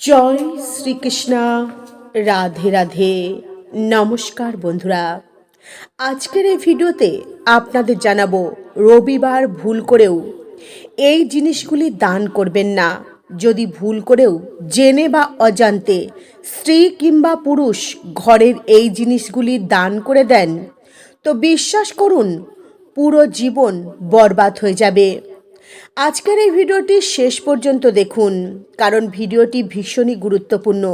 জয় শ্রীকৃষ্ণ। রাধে রাধে। নমস্কার বন্ধুরা। আজকের এই ভিডিওতে আপনাদের জানাব, রবিবার ভুল করেও এই জিনিসগুলি দান করবেন না। যদি ভুল করেও জেনে বা অজান্তে স্ত্রী কিংবা পুরুষ ঘরের এই জিনিসগুলি দান করে দেন, তো বিশ্বাস করুন, পুরো জীবন বরবাদ হয়ে যাবে। আজকের এই ভিডিওটি শেষ পর্যন্ত দেখুন, কারণ ভিডিওটি ভীষণই গুরুত্বপূর্ণ।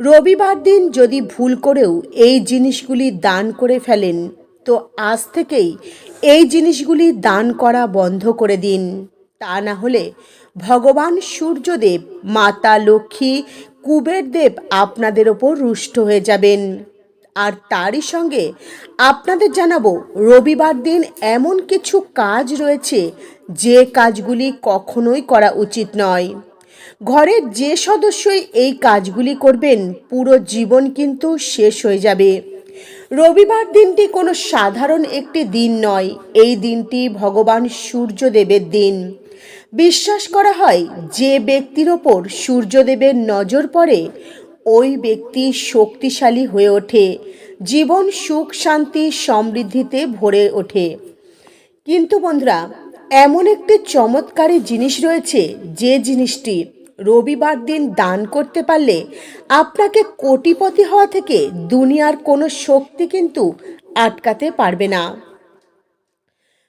রবিবার দিন যদি ভুল করেও এই জিনিসগুলি দান করে ফেলেন, তো আজ থেকেই এই জিনিসগুলি দান করা বন্ধ করে দিন। তা না হলে ভগবান সূর্যদেব, মাতা লক্ষ্মী, কুবের দেব আপনাদের ওপর রুষ্ট হয়ে যাবেন। আর তারই সঙ্গে আপনাদের জানাব, রবিবার দিন এমন কিছু কাজ রয়েছে যে কাজগুলি কখনোই করা উচিত নয়। ঘরের যে সদস্যই এই কাজগুলি করবেন, পুরো জীবন কিন্তু শেষ হয়ে যাবে। রবিবার দিনটি কোনো সাধারণ একটি দিন নয়, এই দিনটি ভগবান সূর্যদেবের দিন। বিশ্বাস করা হয়, যে ব্যক্তির ওপর সূর্যদেবের নজর পড়ে ওই ব্যক্তি শক্তিশালী হয়ে ওঠে। জীবন সুখ, শান্তি, সমৃদ্ধিতে ভরে ওঠে। কিন্তু বন্ধুরা, এমন একটি চমৎকারী জিনিস রয়েছে যে জিনিসটি রবিবার দিন দান করতে পারলে আপনাকে কোটিপতি হওয়া থেকে দুনিয়ার কোনো শক্তি কিন্তু আটকাতে পারবে না।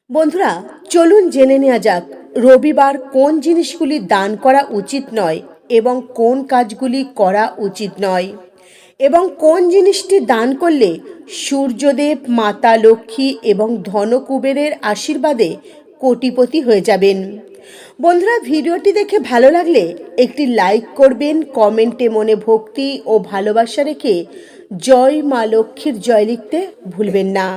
বন্ধুরা, চলুন জেনে নেওয়া যাক রবিবার কোন জিনিসগুলি দান করা উচিত নয়। এবং কোন কাজগুলি করা উচিত নয়। এবং কোন জিনিসটি দান করলে সূর্যদেব, মাতা লক্ষ্মী এবং ধনকুবেরের আশীর্বাদে কোটিপতি হয়ে যাবেন। বন্ধুরা, ভিডিওটি দেখে ভালো লাগলে একটি লাইক করবেন, কমেন্টে মনে ভক্তি ও ভালোবাসা রেখে জয় মা লক্ষ্মীর জয় লিখতে ভুলবেন না।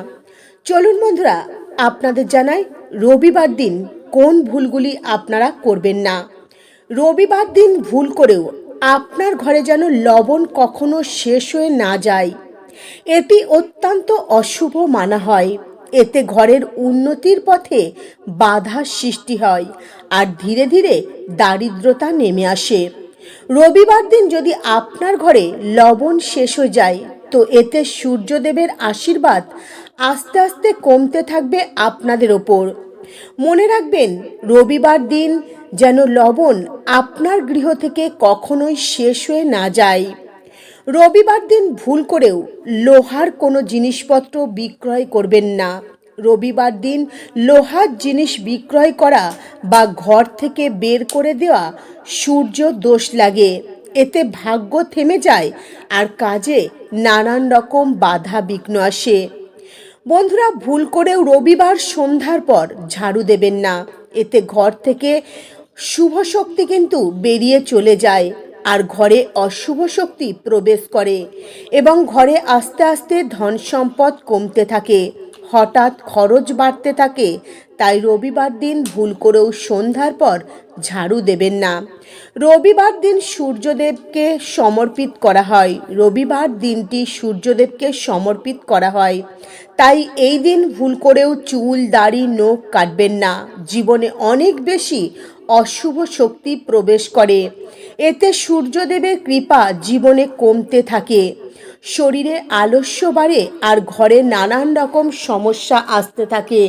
চলুন বন্ধুরা, আপনাদের জানাই রবিবার দিন কোন ভুলগুলি আপনারা করবেন না। রবিবার দিন ভুল করেও আপনার ঘরে যেন লবণ কখনো শেষ হয়ে না যায়। এটি অত্যন্ত অশুভ মানা হয়। এতে ঘরের উন্নতির পথে বাধা সৃষ্টি হয় আর ধীরে ধীরে দারিদ্রতা নেমে আসে। রবিবার দিন যদি আপনার ঘরে লবণ শেষ হয়ে যায়, তো এতে সূর্যদেবের আশীর্বাদ আস্তে আস্তে কমতে থাকবে আপনাদের ওপর। মনে রাখবেন, রবিবার দিন যেন লবণ আপনার গৃহ থেকে কখনোই শেষ হয়ে না যায়। রবিবার দিন ভুল করেও লোহার কোনো জিনিসপত্র বিক্রয় করবেন না। রবিবার দিন লোহার জিনিস বিক্রয় করা বা ঘর থেকে বের করে দেওয়া সূর্য দোষ লাগে। এতে ভাগ্য থেমে যায় আর কাজে নানান রকম বাধা বিঘ্ন আসে। বন্ধুরা, ভুল করেও রবিবার সন্ধ্যার পর ঝাড়ু দেবেন না। এতে ঘর থেকে শুভ শক্তি কিন্তু বেরিয়ে চলে যায় আর ঘরে অশুভ শক্তি প্রবেশ করে এবং ঘরে আস্তে আস্তে ধন সম্পদ কমতে থাকে। হঠাৎ খরচ বাড়তে থাকে তাই রবিবার দিন ভুল করেও সন্ধ্যার পর ঝাড়ু দেবেন না। রবিবার দিন সূর্যদেবকে সমর্পিত করা হয়। রবিবার দিনটি সূর্যদেবকে সমর্পিত করা হয়। তাই এই দিন ভুল করেও চুল, দাড়ি, নখ কাটবেন না। জীবনে অনেক বেশি অশুভ শক্তি প্রবেশ করে। এতে সূর্যদেবের কৃপা জীবনে কমতে থাকে। শরীরে আলস্য বাড়ে আর ঘরে নানান রকম সমস্যা আসতে থাকে।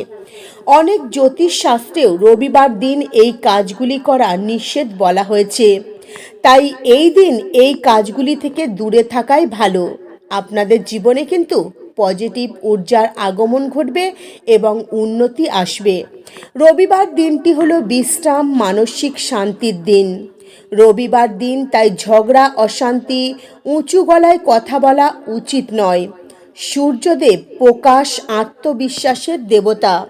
অনেক জ্যোতিষ শাস্ত্রেও রবিবার দিন এই কাজগুলি করা নিষেধ বলা হয়েছে। তাই এই দিন এই কাজগুলি থেকে দূরে থাকাই ভালো। আপনাদের জীবনে কিন্তু পজিটিভ ঊর্জার আগমন ঘটবে এবং উন্নতি আসবে। রবিবার দিনটি হলো বিশ্রাম, মানসিক শান্তির দিন। রবিবার দিন তাই ঝগড়া, অশান্তি, উঁচু গলায় কথা বলা উচিত নয়। সূর্যদেব প্রকাশ আত্মবিশ্বাসের দেবতা।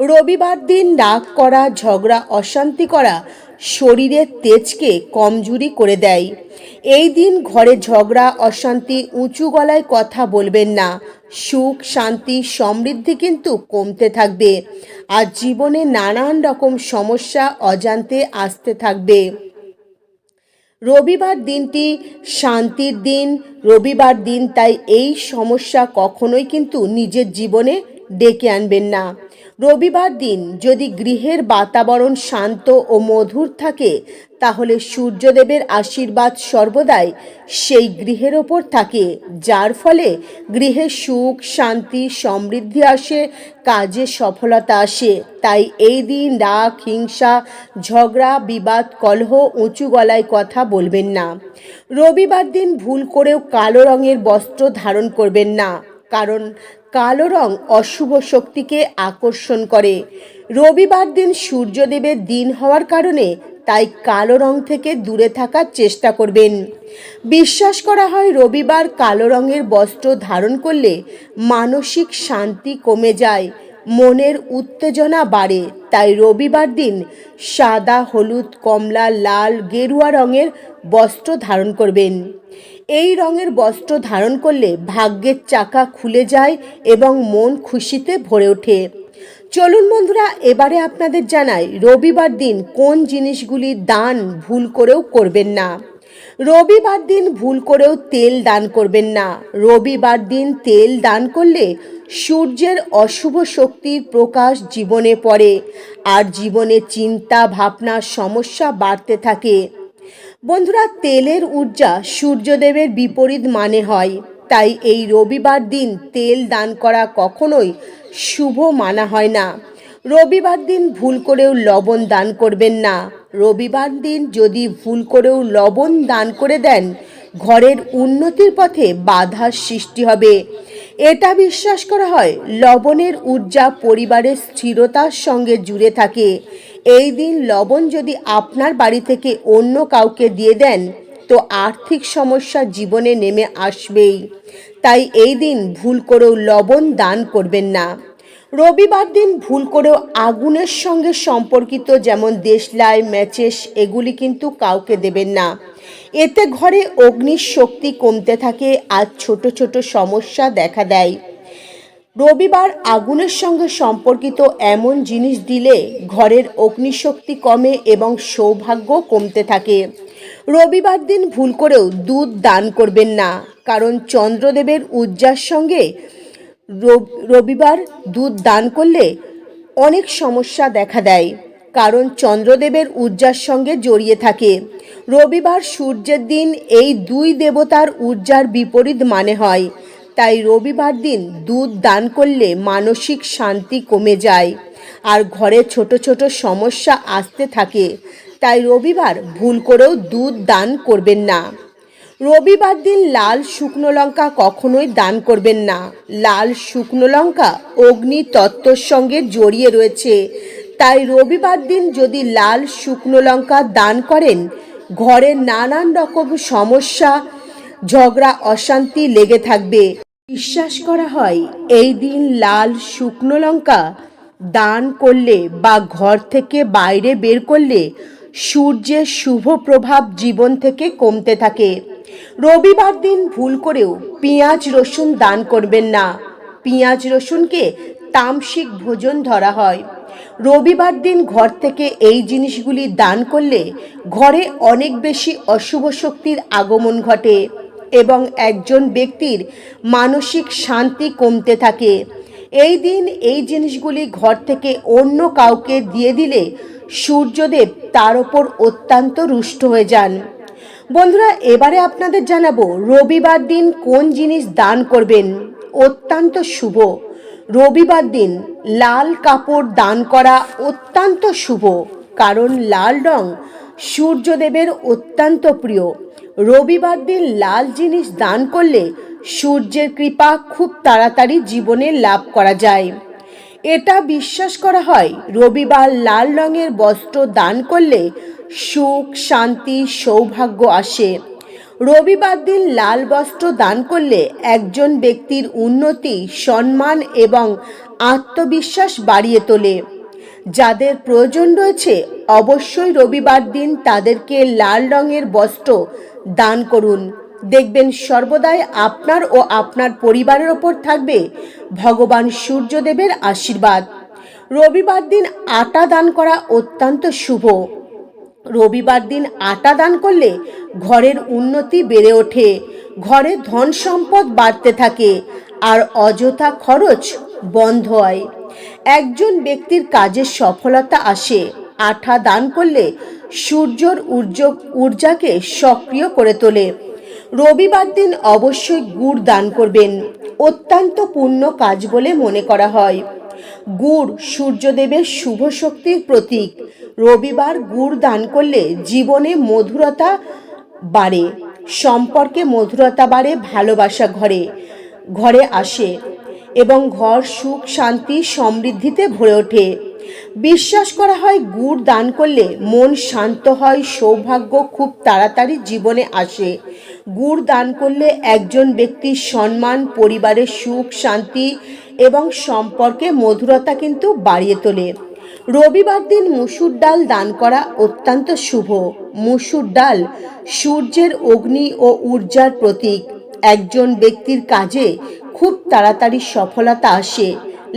রবিবার দিন রাগ করা, ঝগড়া, অশান্তি করা শরীরের তেজকে কমজুরি করে দেয়। এই দিন ঘরে ঝগড়া, অশান্তি, উঁচু গলায় কথা বলবেন না। সুখ, শান্তি, সমৃদ্ধি কিন্তু কমতে থাকবে। আর জীবনে নানান রকম সমস্যা, অজান্তে আসতে থাকবে। রবিবার দিনটি শান্তির দিন রবিবার দিন তাই এই সমস্যা কখনোই কিন্তু নিজের জীবনে ডেকে আনবেন না। রবিবার দিন যদি গৃহের বাতাবরণ শান্ত ও মধুর থাকে, তাহলে সূর্যদেবের আশীর্বাদ সর্বদাই সেই গৃহের ওপর থাকে, যার ফলে গৃহে সুখ, শান্তি, সমৃদ্ধি আসে, কাজে সফলতা আসে। তাই এই দিন রাগ, হিংসা, ঝগড়া, বিবাদ, কলহ, উঁচু গলায় কথা বলবেন না। রবিবার দিন ভুল করেও কালো রঙের বস্ত্র ধারণ করবেন না, কারণ কালো রং অশুভ শক্তিকে আকর্ষণ করে। রবিবার দিন সূর্যদেবের দিন হওয়ার কারণে তাই কালো রং থেকে দূরে থাকার চেষ্টা করবেন। বিশ্বাস করা হয় রবিবার কালো রঙের বস্ত্র ধারণ করলে মানসিক শান্তি কমে যায়, মনের উত্তেজনা বাড়ে। তাই রবিবার দিন সাদা, হলুদ, কমলা, লাল, গেরুয়া রঙের বস্ত্র ধারণ করবেন। এই রঙের বস্ত্র ধারণ করলে ভাগ্যের চাকা খুলে যায় এবং মন খুশিতে ভরে ওঠে। চলুন বন্ধুরা, এবারে আপনাদের জানাই, রবিবার দিন কোন জিনিসগুলি দান ভুল করেও করবেন না? রবিবার দিন ভুল করেও তেল দান করবেন না। রবিবার দিন তেল দান করলে সূর্যের অশুভ শক্তির প্রকাশ জীবনে পড়ে, আর জীবনে চিন্তা, ভাবনা, সমস্যা বাড়তে থাকে। বন্ধুরা, তেলের ঊর্জা সূর্যদেবের বিপরীত মানে হয়। তাই এই রবিবার দিন তেল দান করা কখনোই শুভ মানা হয় না। রবিবার দিন ভুল করেও লবণ দান করবেন না। রবিবার দিন যদি ভুল করেও লবণ দান করে দেন, ঘরের উন্নতির পথে বাধার সৃষ্টি হবে। এটা বিশ্বাস করা হয়, লবণের ঊর্জা পরিবারের স্থিরতার সঙ্গে জুড়ে থাকে। এই দিন লবণ যদি আপনার বাড়ি থেকে অন্য কাউকে দিয়ে দেন, তো আর্থিক সমস্যা জীবনে নেমে আসবেই। তাই এই দিন ভুল করেও লবণ দান করবেন না। রবিবার দিন ভুল করেও আগুনের সঙ্গে সম্পর্কিত যেমন দেশলাই, ম্যাচেস, এগুলি কিন্তু কাউকে দেবেন না। এতে ঘরে অগ্নির শক্তি কমতে থাকে আর ছোট ছোট সমস্যা দেখা দেয়। রবিবার আগুনের সঙ্গে সম্পর্কিত এমন জিনিস দিলে ঘরের অগ্নিশক্তি কমে এবং সৌভাগ্য কমতে থাকে। রবিবার দিন ভুল করেও দুধ দান করবেন না, কারণ চন্দ্রদেবের উজ্জার সঙ্গে রব- রবিবার দুধ দান করলে অনেক সমস্যা দেখা দেয়, কারণ চন্দ্রদেবের ঊর্জার সঙ্গে জড়িয়ে থাকে। রবিবার সূর্যের দিন এই দুই দেবতার ঊর্জার বিপরীত মানে হয়। তাই রবিবার দিন দুধ দান করলে মানসিক শান্তি কমে যায়। আর ঘরে ছোট ছোট সমস্যা আসতে থাকে, তাই রবিবার ভুল করেও দুধ দান করবেন না। রবিবার দিন লাল শুকনো লঙ্কা কখনোই দান করবেন না। লাল শুকনো লঙ্কা অগ্নি তত্ত্বর সঙ্গে জড়িয়ে রয়েছে। তাই রবিবার দিন যদি লাল শুকনো লঙ্কা দান করেন, ঘরে নানান রকম সমস্যা, ঝগড়া, অশান্তি লেগে থাকবে। বিশ্বাস করা হয়, এই দিন লাল শুকনো লঙ্কা দান করলে বা ঘর থেকে বাইরে বের করলে সূর্যের শুভ প্রভাব জীবন থেকে কমতে থাকে। রবিবার দিন ভুল করেও পেঁয়াজ রসুন দান করবেন না। পেঁয়াজ রসুনকে তামসিক ভোজন ধরা হয়। রবিবার দিন ঘর থেকে এই জিনিসগুলি দান করলে ঘরে অনেক বেশি অশুভ শক্তির আগমন ঘটে। এবং একজন ব্যক্তির মানসিক শান্তি কমতে থাকে। এই দিন এই জিনিসগুলি ঘর থেকে অন্য কাউকে দিয়ে দিলে সূর্যদেব তার ওপর অত্যন্ত রুষ্ট হয়ে যান। বন্ধুরা, এবারে আপনাদের জানাব রবিবার দিন কোন জিনিস দান করবেন? অত্যন্ত শুভ। রবিবার দিন লাল কাপড় দান করা অত্যন্ত শুভ। কারণ লাল রং সূর্যদেবের অত্যন্ত প্রিয়। রবিবার দিন লাল জিনিস দান করলে সূর্যের কৃপা খুব তাড়াতাড়ি জীবনে লাভ করা যায়। এটা বিশ্বাস করা হয়, রবিবার লাল রঙের বস্ত্র দান করলে সুখ, শান্তি, সৌভাগ্য আসে। রবিবার দিন লাল বস্ত্র দান করলে একজন ব্যক্তির উন্নতি, সম্মান এবং আত্মবিশ্বাস বাড়িয়ে তোলে। যাদের প্রয়োজন রয়েছে, অবশ্যই রবিবার দিন তাদেরকে লাল রঙের বস্ত্র দান করুন। দেখবেন সর্বদাই আপনার ও আপনার পরিবারের ওপর থাকবে ভগবান সূর্যদেবের আশীর্বাদ। রবিবার দিন আটা দান করা অত্যন্ত শুভ। রবিবার দিন আটা দান করলে ঘরের উন্নতি বেড়ে ওঠে, ঘরে ধন সম্পদ বাড়তে থাকে, আর অযথা খরচ বন্ধ হয়। একজন ব্যক্তির কাজের সফলতা আসে। আঠা দান করলে সূর্যর ঊর্জ, ঊর্জাকে সক্রিয় করে তোলে। রবিবার দিন অবশ্যই গুড় দান করবেন। অত্যন্ত পূর্ণ কাজ বলে মনে করা হয়। গুড় সূর্যদেবের শুভ শক্তির প্রতীক। রবিবার গুড় দান করলে জীবনে মধুরতা বাড়ে। সম্পর্কে মধুরতা বাড়ে, ভালোবাসা ঘরে ঘরে আসে। এবং ঘর সুখ, শান্তি, সমৃদ্ধিতে ভরে ওঠে। বিশ্বাস করা হয়, গুড় দান করলে মন শান্ত হয়, সৌভাগ্য খুব তাড়াতাড়ি জীবনে আসে। গুড় দান করলে একজন ব্যক্তির সম্মান, পরিবারের সুখ, শান্তি এবং সম্পর্কে মধুরতা কিন্তু বাড়িয়ে তোলে। রবিবার দিন মুসুর ডাল দান করা অত্যন্ত শুভ। মুসুর ডাল সূর্যের অগ্নি ও ঊর্জার প্রতীক। একজন ব্যক্তির কাজে খুব তাড়াতাড়ি সফলতা আসে।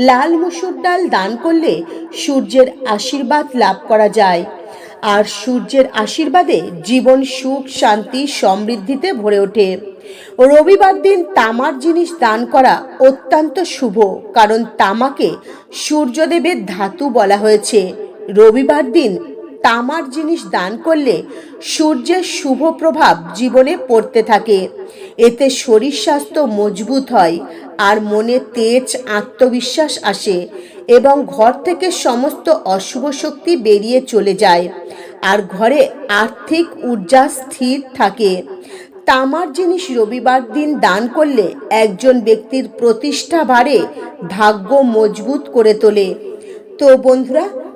লাল মুসুর ডাল দান করলে সূর্যের আশীর্বাদ লাভ করা যায়। আর সূর্যের আশীর্বাদে জীবন সুখ, শান্তি, সমৃদ্ধিতে ভরে ওঠে। রবিবার দিন তামার জিনিস দান করা অত্যন্ত শুভ, কারণ তামাকে সূর্যদেবের ধাতু বলা হয়েছে। রবিবার দিন তামার জিনিস দান করলে সূর্যের শুভ প্রভাব জীবনে পড়তে থাকে। এতে শরীর স্বাস্থ্য মজবুত হয় আর মনে তেজ, আত্মবিশ্বাস আসে এবং ঘর থেকে সমস্ত অশুভ শক্তি বেরিয়ে চলে যায় আর ঘরে আর্থিক ঊর্জা স্থির থাকে। তামার জিনিস রবিবার দিন দান করলে একজন ব্যক্তির প্রতিষ্ঠা বাড়ে ভাগ্য মজবুত করে তোলে। তো বন্ধুরা